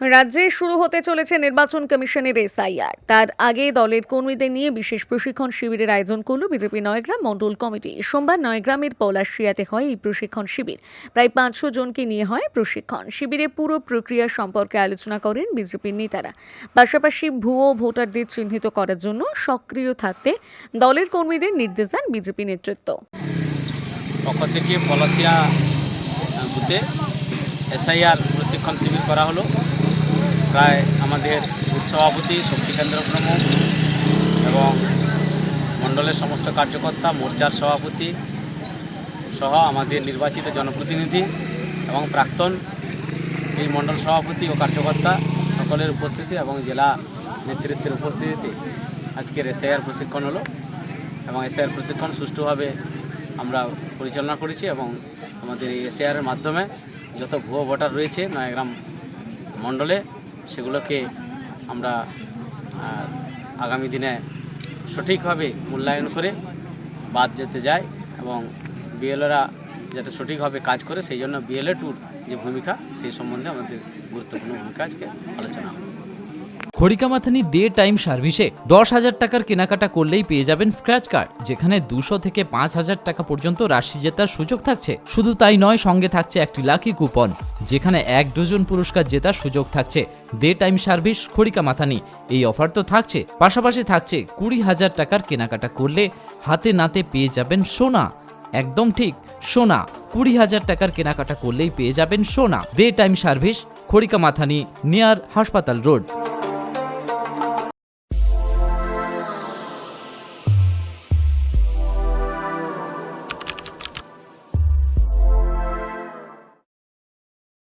রাজ্যে শুরু হতে চলেছে নির্বাচন কমিশনের এসআইআর। তার আগে দলের কর্মীদের নিয়ে বিশেষ প্রশিক্ষণ শিবিরের আয়োজন করল বিজেপি নয়গ্রাম মণ্ডল কমিটি। সোমবার নয়গ্রামের পলাশিয়াতে হয় এই প্রশিক্ষণ শিবির। প্রায় পাঁচশো জনকে নিয়ে হয় প্রশিক্ষণ। শিবিরে পুরো প্রক্রিয়া সম্পর্কে আলোচনা করেন বিজেপির নেতারা। পাশাপাশি ভুয়ো ভোটারদের চিহ্নিত করার জন্য সক্রিয় থাকতে দলের কর্মীদের নির্দেশ দেন বিজেপি নেতৃত্ব। এসআইআর প্রশিক্ষণ শিবির করা হলো। প্রায় আমাদের সভাপতি শক্তিকেন্দ্র প্রমুখ এবং মণ্ডলের সমস্ত কার্যকর্তা, মোর্চার সভাপতি সহ আমাদের নির্বাচিত জনপ্রতিনিধি এবং প্রাক্তন এই মণ্ডল সভাপতি ও কার্যকর্তা সকলের উপস্থিতি এবং জেলা নেতৃত্বের উপস্থিতিতে আজকের এসআইআর প্রশিক্ষণ হলো এবং এসআইআর প্রশিক্ষণ সুষ্ঠুভাবে আমরা পরিচালনা করেছি এবং আমাদের এই এসআইআরের মাধ্যমে যত ভুয়ো ভোটার রয়েছে নয়াগ্রাম মণ্ডলে সেগুলোকে আমরা আগামী দিনে সঠিকভাবে মূল্যায়ন করে বাদ যেতে যাই এবং বিএলওরা যাতে সঠিকভাবে কাজ করে, সেই জন্য বিএলএ ট্যুর যে ভূমিকা, সেই সম্বন্ধে আমাদের গুরুত্বপূর্ণ ভূমিকা আজকে আলোচনা হবে। খড়িকামাথানি দে টাইম সার্ভিসে দশ হাজার টাকার কেনাকাটা করলেই পেয়ে যাবেন স্ক্র্যাচ কার্ড, যেখানে দুশো থেকে পাঁচ হাজার টাকা পর্যন্ত রাশি জেতার সুযোগ থাকছে। শুধু তাই নয়, সঙ্গে থাকছে একটি লাকি কুপন, যেখানে এক ডজন পুরস্কার জেতার সুযোগ থাকছে। দে টাইম সার্ভিস, খড়িকামাথানি, এই অফার তো থাকছে। পাশাপাশি থাকছে কুড়ি হাজার টাকার কেনাকাটা করলে হাতে নাতে পেয়ে যাবেন সোনা। একদম ঠিক, সোনা। কুড়ি হাজার টাকার কেনাকাটা করলেই পেয়ে যাবেন সোনা। Day time service, Kharikamathani, near হাসপাতাল রোড।